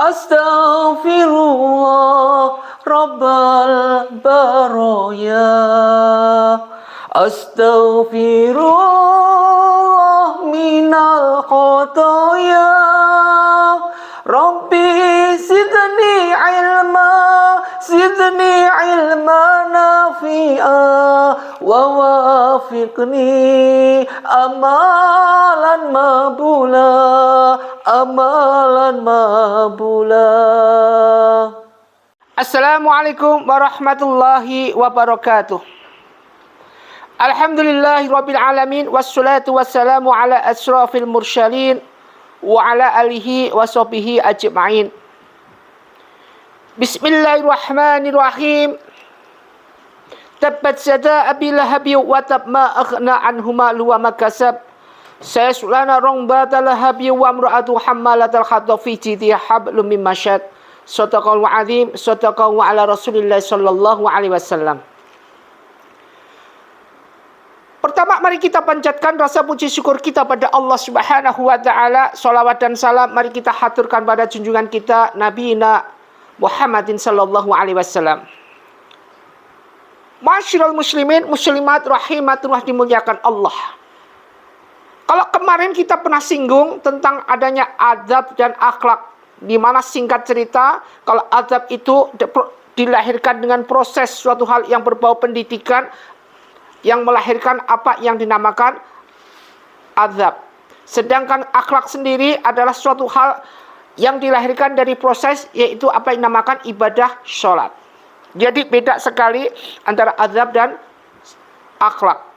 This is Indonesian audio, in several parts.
Astaghfirullah Rabbal baraya. Astaghfirullah minal khotoya. Rabbi zidni ilma zidni ilma nafi'a. Wa wafiqni amalan mabula amalan mabula Assalamualaikum warahmatullahi wabarakatuh Alhamdulillahi rabbil alamin wassalatu wassalamu ala asrafil mursyalin wa ala alihi wa sahbihi ajma'in. Bismillahirrahmanirrahim. Tabbat sada abi lahabi wa tab ma aghna anhu malu wa. Sayaslana rong bata lahabi wa amra'atu hammalatal khatab fi jidhi hablum min masyad. Sadaqallahu azim, sadaqallahu ala Rasulillah sallallahu alaihi wasallam. Pertama mari kita panjatkan rasa puji syukur kita pada Allah Subhanahu wa taala. Salawat dan salam mari kita haturkan pada junjungan kita Nabi Muhammadin sallallahu alaihi wasallam. Masyarul muslimin muslimat rahimatullah dimuliakan Allah. Kalau kemarin kita pernah singgung tentang adanya adab dan akhlak di mana singkat cerita kalau adab itu dilahirkan dengan proses suatu hal yang berbau pendidikan yang melahirkan apa yang dinamakan azab. Sedangkan akhlak sendiri adalah suatu hal yang dilahirkan dari proses yaitu apa yang dinamakan ibadah sholat. Jadi beda sekali antara azab dan akhlak.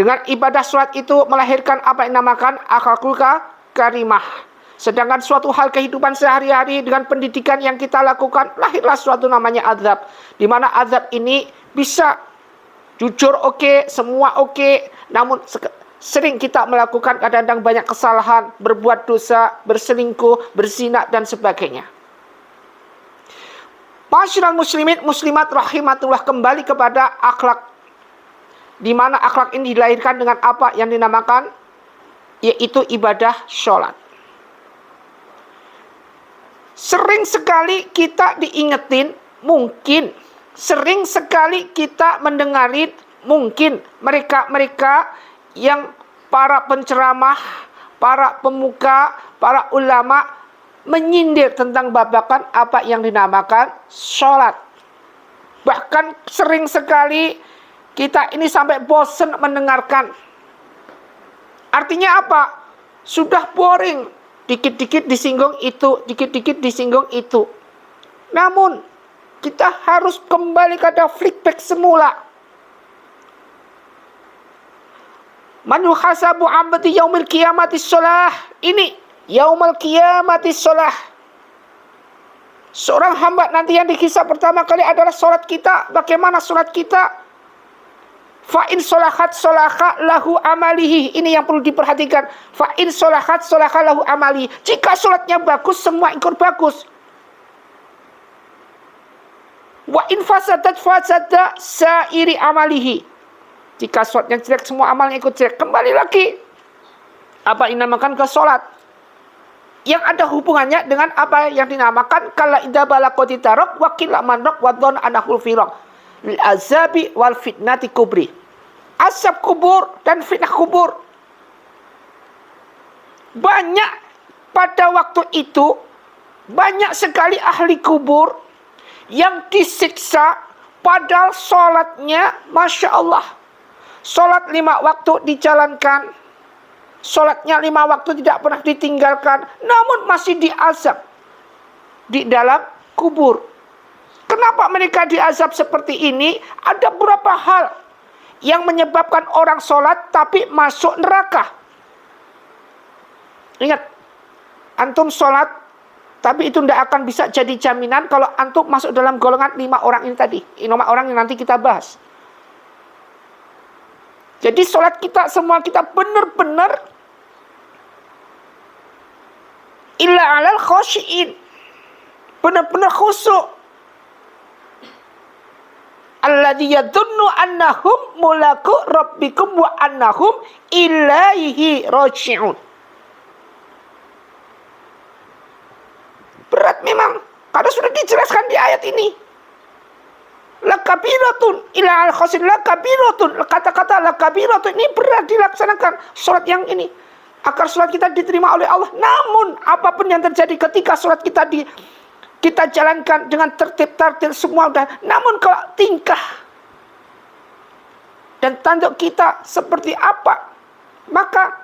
Dengan ibadah sholat itu melahirkan apa yang dinamakan akhlakul karimah. Sedangkan suatu hal kehidupan sehari-hari dengan pendidikan yang kita lakukan lahirlah suatu namanya azab. Di mana azab ini bisa Jujur oke, okay, semua oke, okay, namun sering kita melakukan kadang-kadang banyak kesalahan, berbuat dosa, berselingkuh, berzinah dan sebagainya. Masyarakat muslimin muslimat rahimatullah kembali kepada akhlak di mana akhlak ini dilahirkan dengan apa yang dinamakan yaitu ibadah sholat. Sering sekali kita diingetin mungkin sering sekali kita mendengarin mungkin mereka-mereka yang para penceramah, para pemuka, para ulama menyindir tentang babakan apa yang dinamakan sholat. Bahkan sering sekali kita ini sampai bosan mendengarkan. Artinya apa? Sudah boring. Dikit-dikit disinggung itu, dikit-dikit disinggung itu. Namun kita harus kembali pada flipback semula. Man yuhasabu abdi yaumil qiyamati sholah. Ini yaumil qiyamati sholah. Seorang hamba nanti yang dikisah pertama kali adalah sholat kita. Bagaimana sholat kita? Fa'in sholahat sholaha lahu amalihi. Ini yang perlu diperhatikan. Fa'in sholahat sholaha lahu amalihi. Jika sholatnya bagus, semua ikut bagus. Wa in fasadat fasada sairi amalihi. Jika sholatnya jelek, semua amalnya ikut jelek. Kembali lagi. Apa yang dinamakan ke sholat. Yang ada hubungannya dengan apa yang dinamakan kala idha balakoti tarok wakil manrok wadon anahul firok. Azabi wal fitnati kubri. Asap kubur dan fitnah kubur. Banyak pada waktu itu, banyak sekali ahli kubur yang disiksa padahal sholatnya Masya Allah. Sholat lima waktu dijalankan. Sholatnya lima waktu tidak pernah ditinggalkan. Namun masih diazab. Di dalam kubur. Kenapa mereka diazab seperti ini? Ada beberapa hal yang menyebabkan orang sholat tapi masuk neraka. Ingat, antum sholat tapi itu tidak akan bisa jadi jaminan kalau antum masuk dalam golongan lima orang ini tadi. Lima orang yang nanti kita bahas. Jadi sholat kita semua kita benar-benar illa alal khosyin. Benar-benar khusyuk. Alladhi yadunnu annahum mulaku rabbikum wa annahum ilaihi roji'un. Berat memang. Karena sudah dijelaskan di ayat ini. Lakabiratun ila al khasin lakabiratun. Kata-kata lakabiratun ini berat dilaksanakan. Sholat yang ini. Agar sholat kita diterima oleh Allah. Namun apa pun yang terjadi ketika sholat kita di kita jalankan dengan tertib-tertib semua udah. Namun kalau tingkah dan tanduk kita seperti apa, maka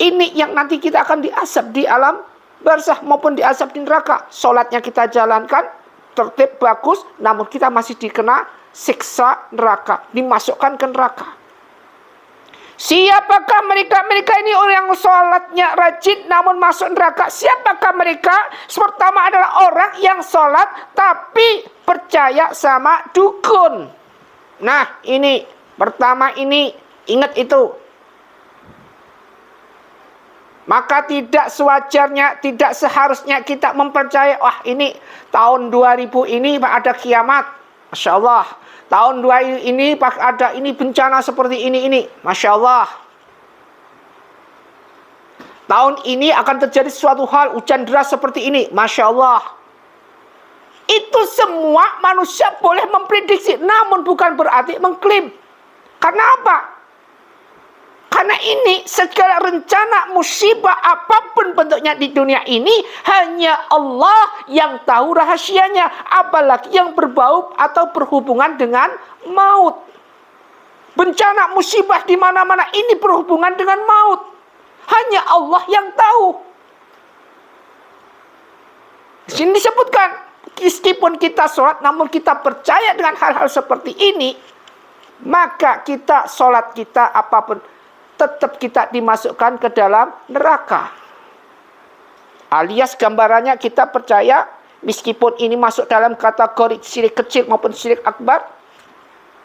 ini yang nanti kita akan diasap di alam barzah maupun diasap di neraka. Solatnya kita jalankan, tertib bagus, namun kita masih dikena siksa neraka, dimasukkan ke neraka. Siapakah mereka-mereka ini orang yang sholatnya rajin namun masuk neraka? Siapakah mereka? Pertama adalah orang yang sholat tapi percaya sama dukun. Nah ini pertama ini ingat itu maka tidak sewajarnya, tidak seharusnya kita mempercayai, wah ini tahun 2000 ini ada kiamat. Masya Allah. Tahun 2000 ini ada ini bencana seperti ini, ini. Masya Allah. Tahun ini akan terjadi suatu hal, hujan deras seperti ini. Masya Allah. Itu semua manusia boleh memprediksi, namun bukan berarti mengklaim. Karena apa? Karena ini segala rencana musibah apa pun bentuknya di dunia ini hanya Allah yang tahu rahasianya. Apalagi yang berbau atau berhubungan dengan maut. Bencana musibah di mana-mana ini berhubungan dengan maut. Hanya Allah yang tahu. Di sini disebutkan, meskipun kita sholat, namun kita percaya dengan hal-hal seperti ini, maka kita sholat kita apa pun tetap kita dimasukkan ke dalam neraka. Alias gambarannya kita percaya meskipun ini masuk dalam kategori syirik kecil maupun syirik akbar.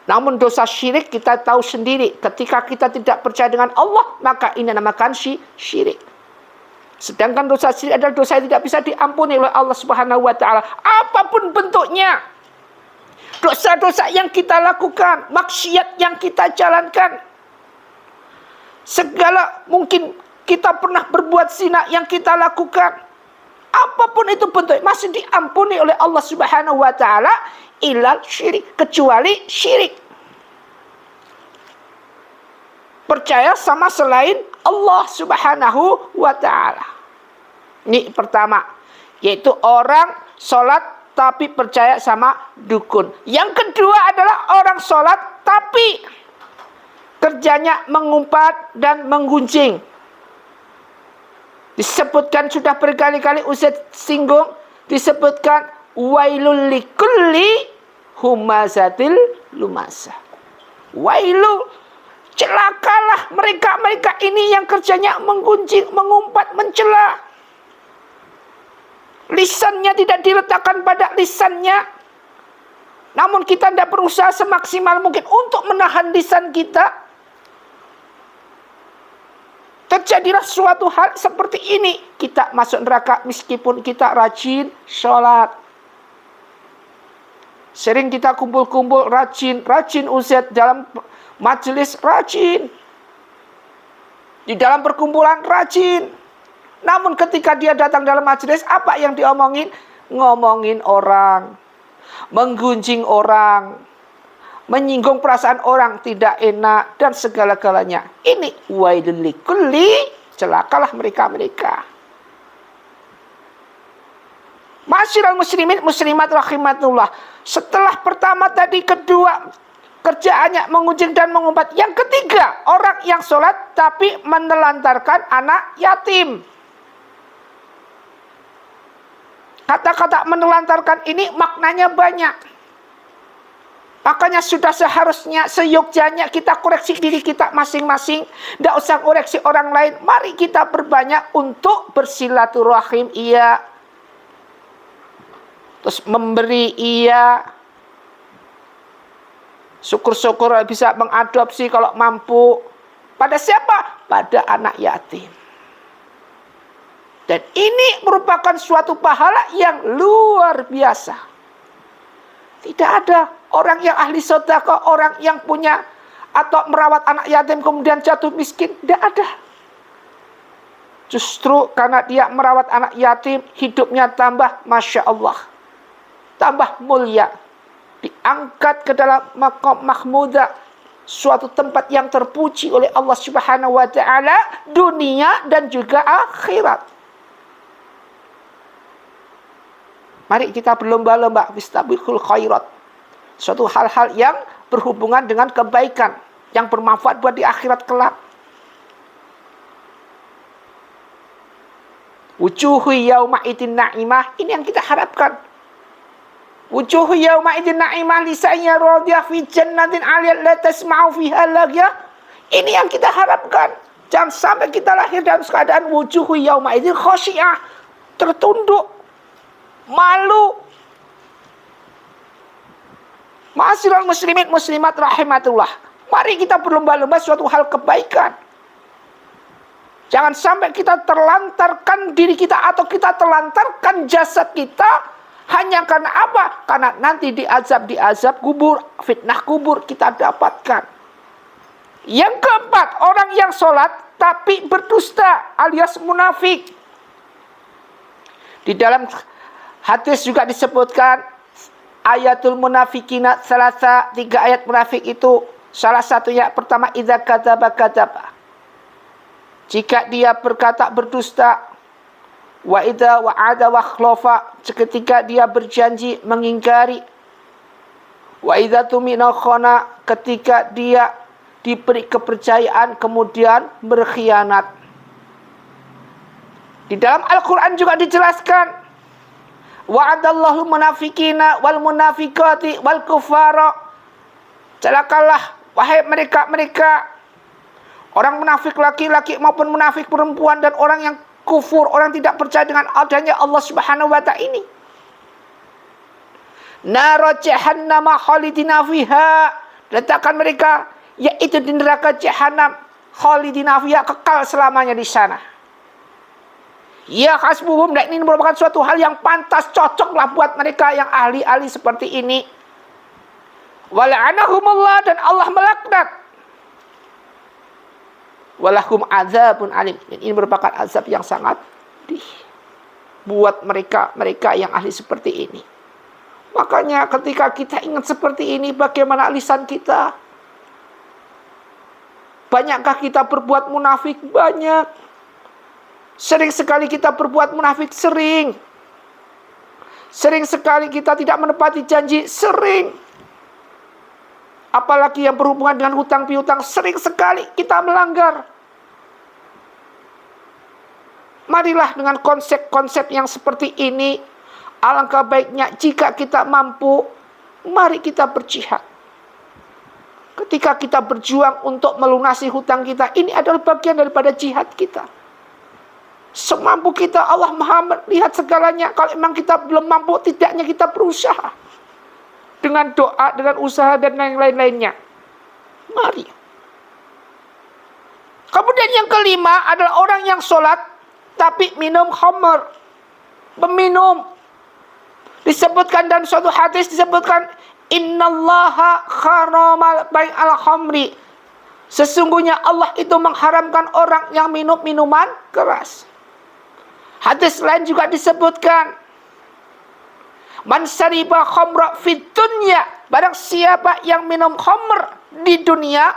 Namun dosa syirik kita tahu sendiri ketika kita tidak percaya dengan Allah maka ini namakan syirik. Sedangkan dosa syirik adalah dosa yang tidak bisa diampuni oleh Allah Subhanahu wa taala apa pun bentuknya. Dosa-dosa yang kita lakukan, maksiat yang kita jalankan, Segala mungkin kita pernah berbuat zina yang kita lakukan. Apa pun itu bentuk masih diampuni oleh Allah Subhanahu wa taala ilal syirik kecuali syirik. Percaya sama selain Allah Subhanahu wa taala. Ini pertama, yaitu orang sholat tapi percaya sama dukun. Yang kedua adalah orang sholat tapi kerjanya mengumpat dan menggunjing. Disebutkan sudah berkali-kali Ustaz singgung disebutkan wailul likulli humazatil lumasa. Wailu celakalah mereka-mereka ini yang kerjanya menggunjing, mengumpat, mencela. Lisannya tidak diletakkan pada lisannya. Namun kita tidak berusaha semaksimal mungkin untuk menahan lisan kita Terjadilah suatu hal seperti ini. Kita masuk neraka meskipun kita rajin sholat. Sering kita kumpul-kumpul rajin, rajin uzet dalam majelis rajin. Di dalam perkumpulan rajin. Namun ketika dia datang dalam majelis, apa yang diomongin? Ngomongin orang. Menggunjing orang menyinggung perasaan orang tidak enak dan segala-galanya. Ini wailul kulli celakalah mereka-mereka. Masyiral muslimin muslimat rahimatullah. Setelah pertama tadi kedua kerjaannya mengunjung dan mengumpat. Yang ketiga, orang yang sholat tapi menelantarkan anak yatim. Kata-kata menelantarkan ini maknanya banyak. Makanya sudah seharusnya seyogjanya kita koreksi diri kita masing-masing. Tidak usah koreksi orang lain. Mari kita berbanyak untuk bersilaturahim iya. Terus memberi iya. Syukur-syukur bisa mengadopsi kalau mampu. Pada siapa? Pada anak yatim. Dan ini merupakan suatu pahala yang luar biasa. Tidak ada orang yang ahli sedekah, orang yang punya atau merawat anak yatim kemudian jatuh miskin, tidak ada. Justru karena dia merawat anak yatim, hidupnya tambah Masya Allah. Tambah mulia. Diangkat ke dalam makom mahmuda. Suatu tempat yang terpuji oleh Allah subhanahu wa ta'ala. Dunia dan juga akhirat. Mari kita berlomba-lomba. Fistabikul khairat. Suatu hal-hal yang berhubungan dengan kebaikan. Yang bermanfaat buat di akhirat kelak. Wujuhu yauma idin na'imah. Ini yang kita harapkan. Wujuhu yauma idin na'imah lisanya radiyah fi jannatin aliyat la tasma'u fiha lagya. Ini yang kita harapkan. Jangan sampai kita lahir dalam keadaan wujuhu yauma idin khosyiah. Tertunduk. Malu. Ma'asyiral muslimin muslimat rahimatullah. Mari kita berlomba-lomba suatu hal kebaikan. Jangan sampai kita terlantarkan diri kita atau kita terlantarkan jasad kita hanya karena apa? Karena nanti diazab diazab kubur, fitnah kubur kita dapatkan. Yang keempat, orang yang sholat tapi berdusta alias munafik. Di dalam hadis juga disebutkan ayatul munafikina salah tiga ayat munafik itu salah satunya pertama idza kadzaba kadzaba jika dia berkata berdusta, wa idza wa'ada wa khlafa, ketika dia berjanji mengingkari, wa idza tumina khana, ketika dia diberi kepercayaan kemudian berkhianat. Di dalam Al-Quran juga dijelaskan Wa'adallahu munafikina wal munafikati wal kufara Celakalah wahai mereka-mereka Orang munafik laki-laki maupun munafik perempuan dan orang yang kufur, orang tidak percaya dengan adanya Allah Subhanahu wa taala ini. Nara jahannam khalidina fiha. Letakkan mereka yaitu di neraka jahanam khalidina fiha kekal selamanya di sana. Ya hasbuhum dan ini merupakan suatu hal yang pantas cocoklah buat mereka yang ahli-ahli seperti ini. Wala'anahumullah dan Allah melaknat walahum azabun alim. Ini merupakan azab yang sangat pedih buat mereka mereka yang ahli seperti ini. Makanya ketika kita ingat seperti ini bagaimana lisan kita? Banyakkah kita berbuat munafik? Banyak. Sering sekali kita berbuat munafik, sering. Sering sekali kita tidak menepati janji, sering. Apalagi yang berhubungan dengan hutang piutang, sering sekali kita melanggar. Marilah dengan konsep-konsep yang seperti ini. Alangkah baiknya jika kita mampu, mari kita berjihad. Ketika kita berjuang untuk melunasi hutang kita, ini adalah bagian daripada jihad kita. Semampu kita, Allah maha melihat segalanya. Kalau memang kita belum mampu, tidaknya kita berusaha. Dengan doa, dengan usaha, dan lain-lainnya. Mari. Kemudian yang kelima adalah orang yang sholat tapi minum khamr. Peminum. Disebutkan dalam suatu hadis disebutkan innallaha kharamal bai al khamri. Sesungguhnya Allah itu mengharamkan orang yang minum minuman keras. Hadis lain juga disebutkan Man sariba khamra fid dunya, barang siapa yang minum khamr di dunia,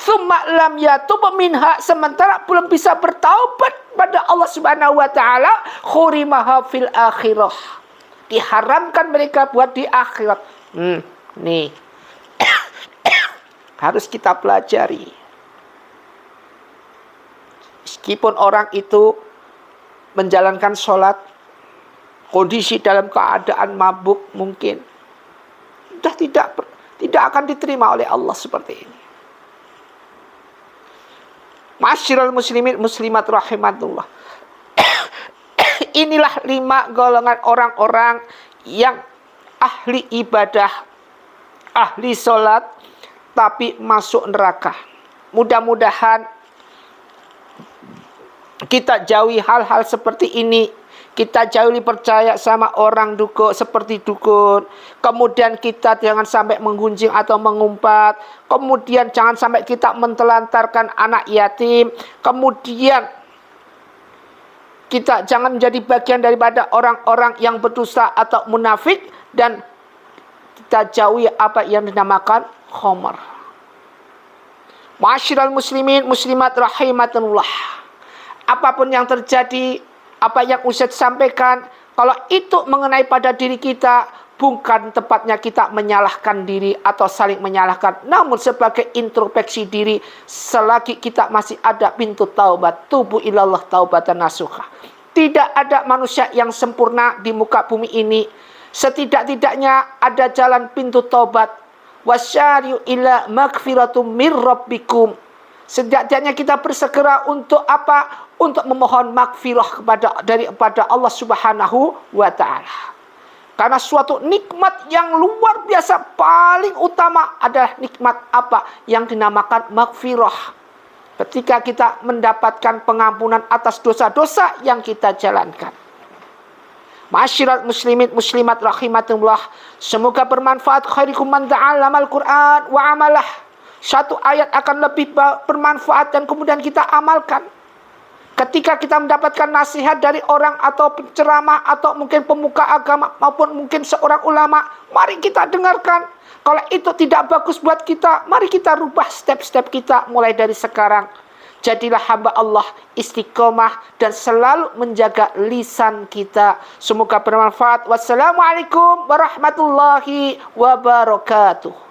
Thumma lam yatub minha sementara belum bisa bertaubat pada Allah Subhanahu wa taala khurimaha fil akhirah. Diharamkan mereka buat di akhirat. Hmm, nih. Harus kita pelajari. Meskipun orang itu menjalankan sholat kondisi dalam keadaan mabuk mungkin sudah tidak tidak akan diterima oleh Allah seperti ini. Masyiral muslimin muslimat rahimatullah. Inilah lima golongan orang-orang yang ahli ibadah, ahli sholat, tapi masuk neraka. Mudah-mudahan kita jauhi hal-hal seperti ini kita jauh lebih percaya sama orang dukun seperti dukun. Kemudian kita jangan sampai menggunjing atau mengumpat. Kemudian jangan sampai kita mentelantarkan anak yatim. Kemudian Kita jangan menjadi bagian daripada orang-orang yang berdusta atau munafik dan kita jauhi apa yang dinamakan khomer. Masyiral muslimin muslimat rahimatullah. Apa pun yang terjadi, apa yang Ustaz sampaikan, kalau itu mengenai pada diri kita, bukan tempatnya kita menyalahkan diri atau saling menyalahkan. Namun sebagai introspeksi diri, selagi kita masih ada pintu taubat, tubuh ilallah taubatan nasuha. Tidak ada manusia yang sempurna di muka bumi ini. Setidak-tidaknya ada jalan pintu taubat. Wasyariu ila magfiratum mir. Setidak-tidaknya kita bersegera untuk apa? Untuk memohon makfirah kepada daripada Allah Subhanahu wa taala. Karena suatu nikmat yang luar biasa paling utama adalah nikmat apa yang dinamakan makfirah. Ketika kita mendapatkan pengampunan atas dosa-dosa yang kita jalankan. Masyirat muslimin muslimat rahimatullah. Semoga bermanfaat khairikum man ta'allama al-Quran wa amalah. Satu ayat akan lebih bermanfaat dan kemudian kita amalkan. Ketika kita mendapatkan nasihat dari orang atau penceramah atau mungkin pemuka agama maupun mungkin seorang ulama, mari kita dengarkan. Kalau itu tidak bagus buat kita, mari kita rubah step-step kita mulai dari sekarang. Jadilah hamba Allah istiqomah dan selalu menjaga lisan kita. Semoga bermanfaat. Wassalamualaikum warahmatullahi wabarakatuh.